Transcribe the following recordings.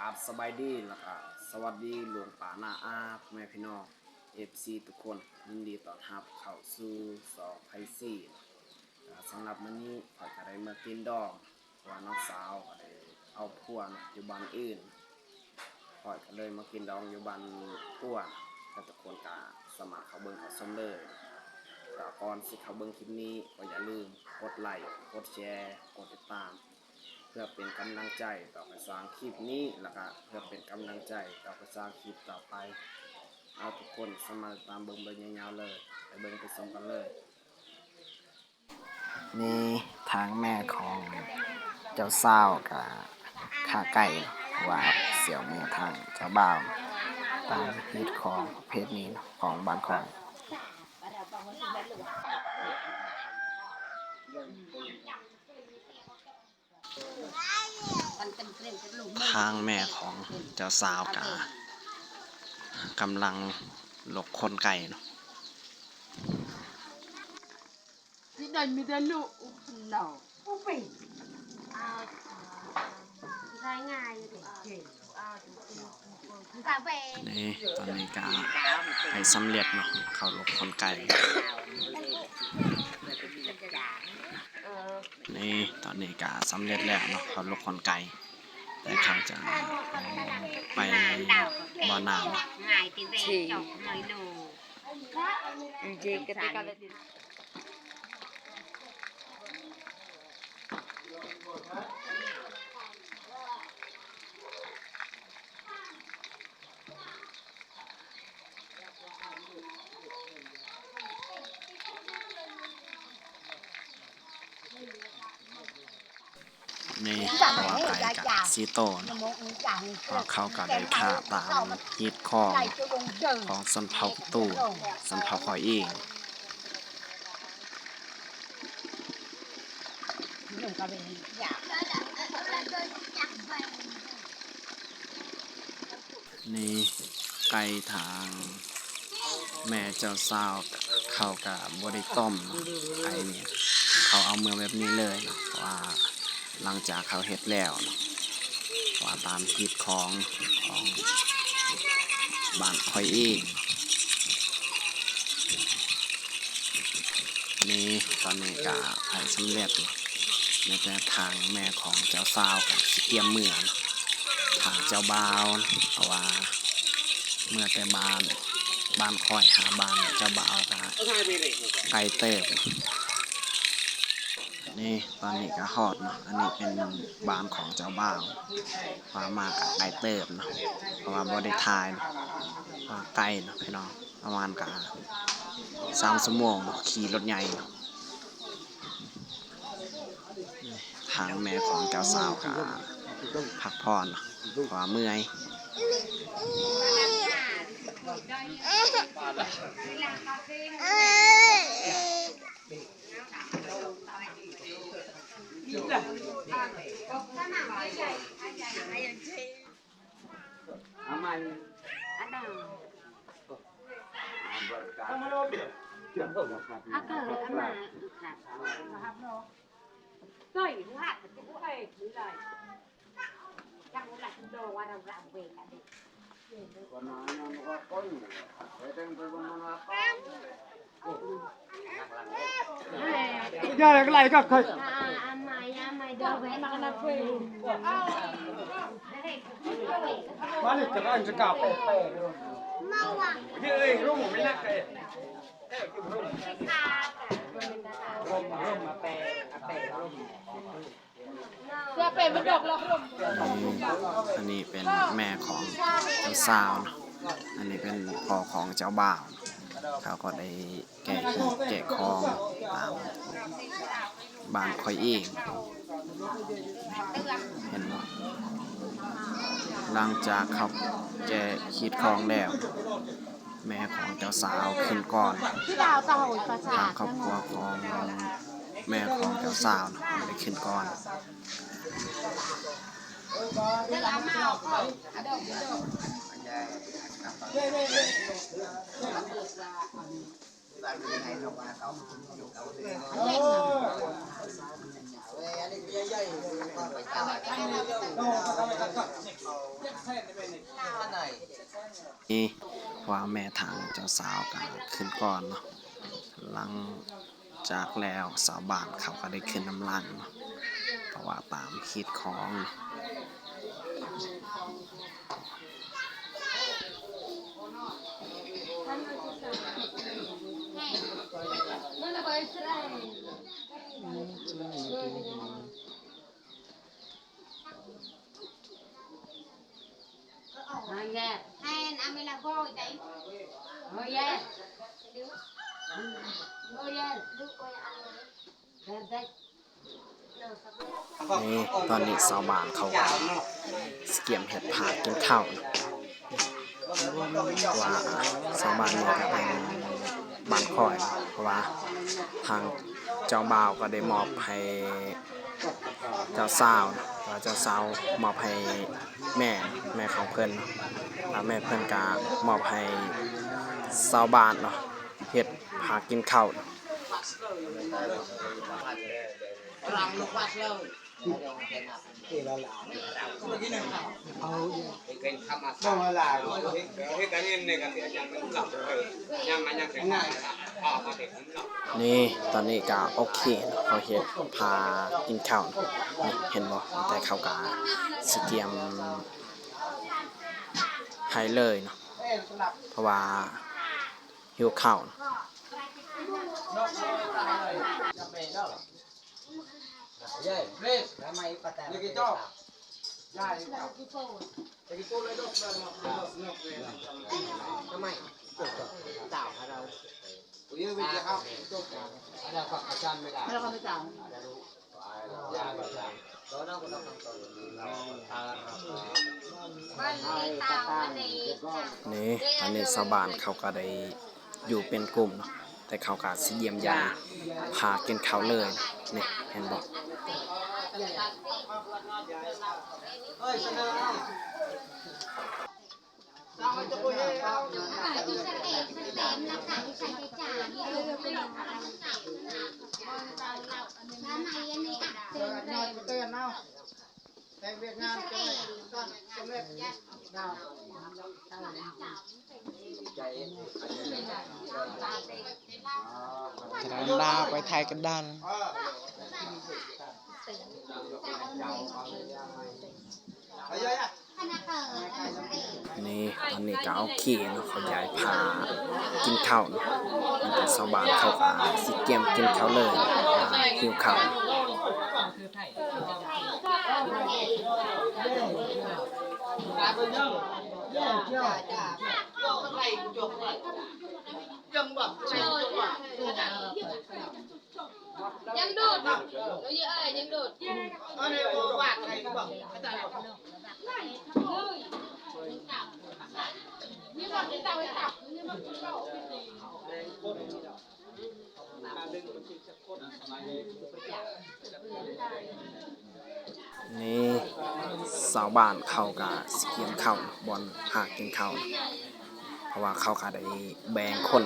กราบสบายดีแล้วก็สวัสดีหลวงป่าหน้าอาพ่อแม่พี่น้อง FC ทุกคนยินดีต้อนรับเข้าสู่สองไพซี่สำหรับมื้อนี้ข้อยก็ได้มากินดองเพราะว่าน้องสาวก็ได้เอาพัวนะอยู่บ้านอื่นขอยก็เลยมากินดองอยู่บ้านพัวก็ทุกคนก็สมัครเข้าเบิ่งเข้าชมเลยก็ก่อนสิเข้าเบิ่งคลิปนี้ก็อย่าลืมกดไลค์กดแชร์กดติดตาม เพื่อเป็นกำลังใจต่อการสร้างคลิปนี้แล้วก็เพื่อเป็นกำลังใจต่อการสร้างคลิปต่อไป เอาทุกคนสมาตามเบิ่งเบิ่งยาวๆเลยไปเบิ่งไปชมกันเลยนี่ทางแม่ของเจ้าสาวกับข้าไก่ว่าเสี่ยวเมือทางเจ้าบ่าวตามพิดของเพศนี้ของบ้านของ ทางแม่ของเจ้าสาวกากำลังหลกคนไก่เนาะที่นั่นมีแต่ลูกเหล่าผู้เป็นง่ายง่ายเลยนี่ตอนนี้กาไปสำเร็จเนาะเขาหลกคนไก่นี่ตอนนี้กาสำเร็จแล้วเนาะเขาหลกคนไก่ แต่เขาจะไปบ่อน้ำง่ายตีเวจบหน่อยดูเจกติกาเลย นี่เพราะว่า ไก่กับซีโตนเพราะเขาก็ได้ฆ่าตามฮิตของของสันเผาตู้สันเผาคอยเองหนึ่งก็เป็นอยากนี่ไก่ทาง แม่เจ้าสาวเขากับบริต้มไก่เนี่ย เขาเอาเมือแบบนี้เลยว่า หลังจากเขาเฮ็ดแล้วว่าตามคิดของของบ้านคอยเองนี่ตอนนี้ก็ไปสำเร็จนาะในแต่ทางแม่ของเจ้าสาวกับสิเตรียมเมือนทางเจ้าบ่าวเพราะว่าเมื่อแต่บ้านบ้านคอยหาบ้านเจ้าบ่าวก็ไกลเติบ นี่ตอนนี้ก็ฮอดเนาะ อันนี้เป็นบ้านของเจ้าบ่าวว่ามากไกลเติบเนาะเพราะว่าบ่ได้ถ่ายเนาะว่าไกลเนาะพี่น้องประมาณกะสามชั่วโมงเนาะขี่รถใหญ่เนาะทางแม่ของเจ้าสาวก็พักผ่อนเนาะขวาเมื่อยอามัน อันนั้น อาเกิดอามา ก็อยู่หัดแต่ที่ผู้เอกหรือไรจังหวัดโดว่าเราเราเวกันดิ Ya yang lain kak kak. อ่าอันใหม่อันใหม่เดินไปมากันนะเพื่อน Balik jangan cakap. เมาอะ Hei, rum mina kak. ขาด Rum rum apa apa rum. เสื้อเป็นมันดอกแล้วร่มอันนี้เป็นแม่ของเจ้าสาวนะอันนี้เป็นพ่อของเจ้าบ่าวเนะเขาก็ได้แกะหีบแกะคองตามบ้านคอยเองเห็นไหมหลังจากเขาแกะขีดคองแล้ว แม่ของเจ้าสาวขึ้นก่อนที่ดาวตาโหยประสาทางทครอบครัวของแม่ของเจ้าสาวเนาะได้ขึ้นก่อน Oh, นี่ ว่าแม่ทางเจ้าสาวก็ขึ้นก่อนเนาะหลังจากแล้วสาวบ้านเขาก็ได้ขึ้นน้ำลังเนาะเพราะว่าตามคิดของเนาะ Thôi nha, Hai anh mới là voi đấy. thôi nha, thôi nha. Được ơi anh ơi. Đây, đây. นี่ตอนนี้สาวบ้านเขาก็สเกียมเห็ดผากินข้าวเนาะว่าสาวบ้านนี่ก็เป็นบ้านคอยเนาะเพราะว่าทางเจ้าบ่าวก็ได้มอบให้ เจ้าสาวเนาเจ้าสาวมอบให้แม่แม่ของเพิ่นเนาแล้วแม่เพิ่นกามอบให้สาวบ้านเนาะเห็ดหากินข้าวเนา นี่ตอนนี้ก็โอเคเขาเห็นพากินข้าวนี่เห็นบ่แต่เขาก็สิเตรียมให้เลยเนาะเพราะว่าหิวข้าว Dạ, lên. Cái máy bắt tay. Cái cho. Dạ, cái cái cô lấy đốt ra nó nó cái máy. Tạo ở đâu? Ui bây giờ học. Ở đâu Phật ở chân mới làm. Đâu có phải chào. Dạ, dạ. Đó nó cũng đâu không còn. À, Bali tàu anh đi. นี่ตอนนี้ชาวบ้านเขาก็ได้อยู่เป็นกลุ่มเนาะ แต่เขาก็สิเยี่ยมยามพากินข้าวเลยนี่เห็นบ่ À, แต่าะงจดาวดาไปไทยกันดันนี่ตอนนี้ก็โอเคเนาะเขาย้ายพากินข้าวเนาะแต่ชาวบ้านเข้าก็สิเตรียมกินข้าวเลยหิวข้าว ยังดูดบอกหนูเยอะอะไรยังดูด นี่บอกที่เตาไว้จับนี่บอกที่เตา นี่ สาวบ้านเขาก็สเกียมข้าวบอนหากินข้าวเพราะว่าเขาก็ได้แบ่งคน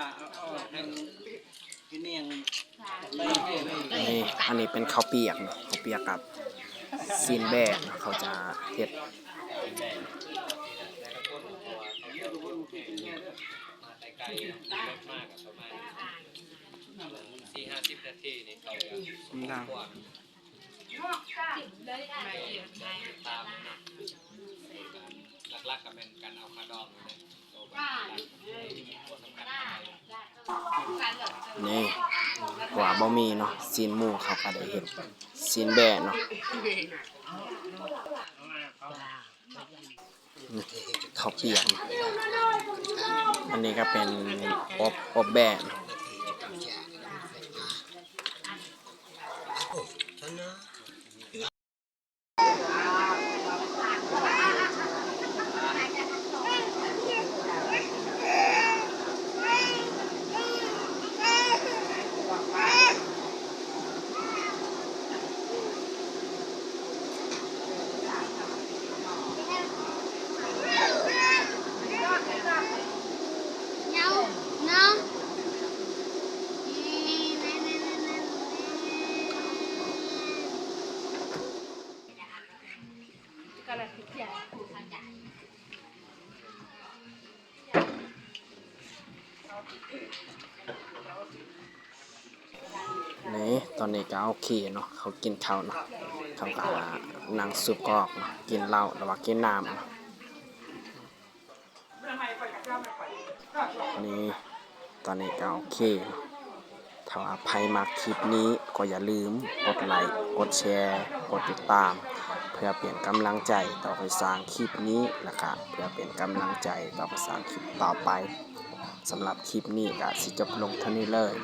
À, anh cái niềng นี่อันนี้เป็นข้าวเปียกเข้าวเปียกกับซีนแบกเนาะเขาจะเฮ็ด สิบนาทีนี่เขาจะสมดังตามนะหลักๆก็เป็นการเอาคาดองเลยตัวตัวสำคัญนี่กว่าบ่มีเนาะซีนหมูเขาก็ได้เฮ็ดซีนแบกเนาะนี่ข้าเปียกเนอันนี้ก็เป็นอบอบแบกเนาะ กระติกนี่ตอนนี้ก็โอเคเนาะเขากินข้าวเนาะเขาก็นั่งสูบกอกกินเหล้าระหว่ากินน้ำนะนี่ตอนนี้ก็โอเค ถ้าอภัยมาคลิปนี้ก็อย่าลืมกดไลค์ กดแชร์ กดติดตาม พื่อเปลี่ยนกำลังใจต่อไปสร้างคลิปนี้และครับเพื่อเปลี่ยนกำลังใจต่อไปสร้างคลิปต่อไปสำหรับคลิปนี้ก็สิจบลงเท่านี้เลย